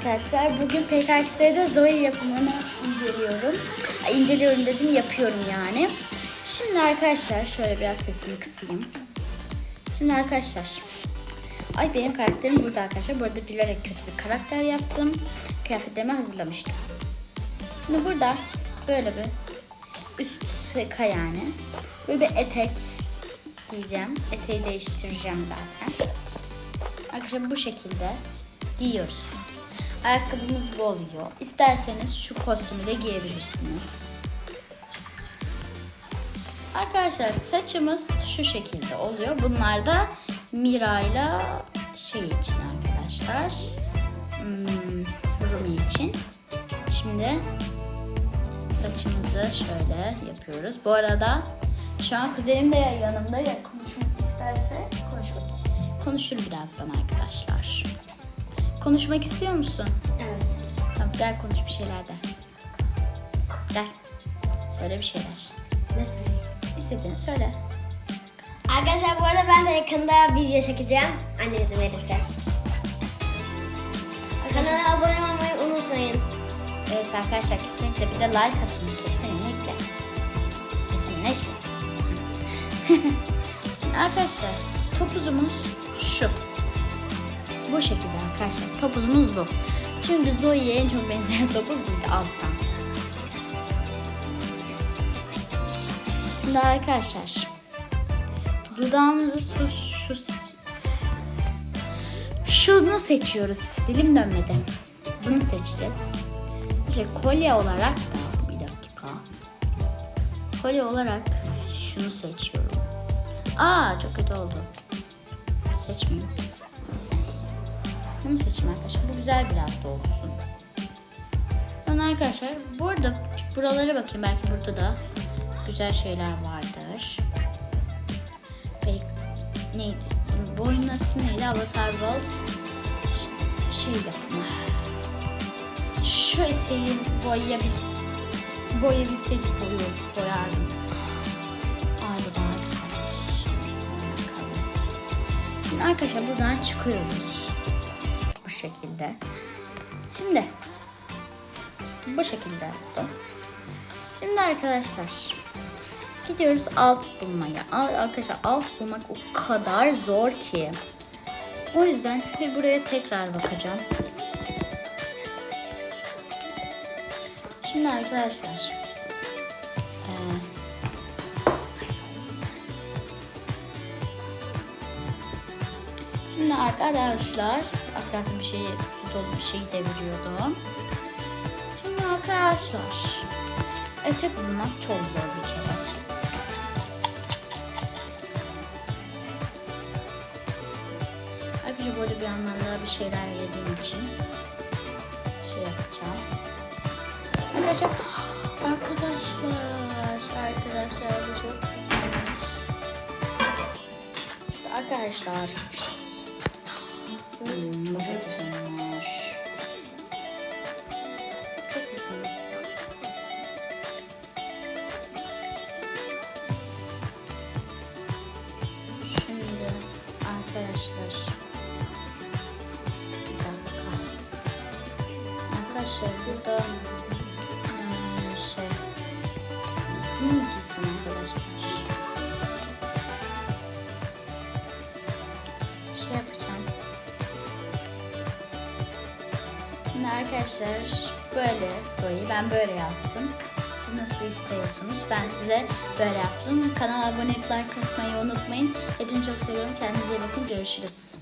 Arkadaşlar bugün PKX'de Zoe yapımını inceliyorum. İnceliyorum dedim yapıyorum yani. Şimdi arkadaşlar şöyle biraz sesini kısayım. Şimdi arkadaşlar. Ay benim karakterim burada arkadaşlar. Arada bilerek kötü bir karakter yaptım. Kıyafetlerimi hazırlamıştım. Şimdi burada böyle bir üst sıka yani. Böyle bir etek giyeceğim. Eteği değiştireceğim zaten. Arkadaşlar bu şekilde giyiyoruz. Ayakkabımız bu oluyor. İsterseniz şu kostümü de giyebilirsiniz. Arkadaşlar saçımız şu şekilde oluyor. Bunlar da Mira'yla şey için arkadaşlar. Hmm, Rumi için. Şimdi saçımızı şöyle yapıyoruz. Bu arada şu an kuzenim de yanımda ya konuşmak isterse konuşur, konuşur birazdan arkadaşlar. Konuşmak istiyor musun? Evet. Tamam gel konuş bir şeyler de. Gel. Söyle bir şeyler. Ne söyleyeyim? İstediğini söyle. Arkadaşlar bu arada ben de yakında video çekeceğim. Annem izin verirse. Kanala abone olmayı unutmayın. Evet arkadaşlar kesinlikle bir de like atın. Kesinlikle. Kesinlikle. arkadaşlar topuzumuz şu. Şekilde arkadaşlar. Topuzumuz bu. Çünkü Zoe'ye en çok benzeyen topuz buydu alttan. Şimdi arkadaşlar dudağımızı şu, şu şunu seçiyoruz. Dilim dönmedi. Bunu seçeceğiz. İşte kolye olarak da bir dakika. Kolye olarak şunu seçiyorum. Aa çok kötü oldu. Seçmeyeyim. Bunu seçeyim arkadaşlar. Bu güzel biraz da olsun. Sonra arkadaşlar burada buralara bakayım. Belki burada da güzel şeyler vardır. Peki neydi? Bu oyunun ismi neydi? Avatar World şey yapımı. Şu eteği boyayabil boyayabilseydik boyu boyardım. Arkadaşlar buradan çıkıyoruz. Şekilde. Şimdi bu şekilde yaptım. Şimdi arkadaşlar gidiyoruz alt bulmaya. Arkadaşlar alt bulmak o kadar zor ki. O yüzden bir buraya tekrar bakacağım. Şimdi arkadaşlar Şimdi arkadaşlar az kalsın bir şey dolu bir şey deviriyordum. Şimdi arkadaşlar etek bulmak çok zor bir kere. Arkadaşlar burada bir yandan daha bir şeyler yediğim için şey yapacağım. Arkadaşlar arkadaşlar arkadaşlar bu çok güzelmiş. Arkadaşlar hmm, çok güzelmiş. Çok güzel. Şimdi arkadaşlar bir dakika. Arkadaşlar burada arkadaşlar böyle soyu ben böyle yaptım. Siz nasıl istiyorsunuz? Ben size böyle yaptım. Kanala abone olup like unutmayın. Hepinizi çok seviyorum. Kendinize iyi bakın. Görüşürüz.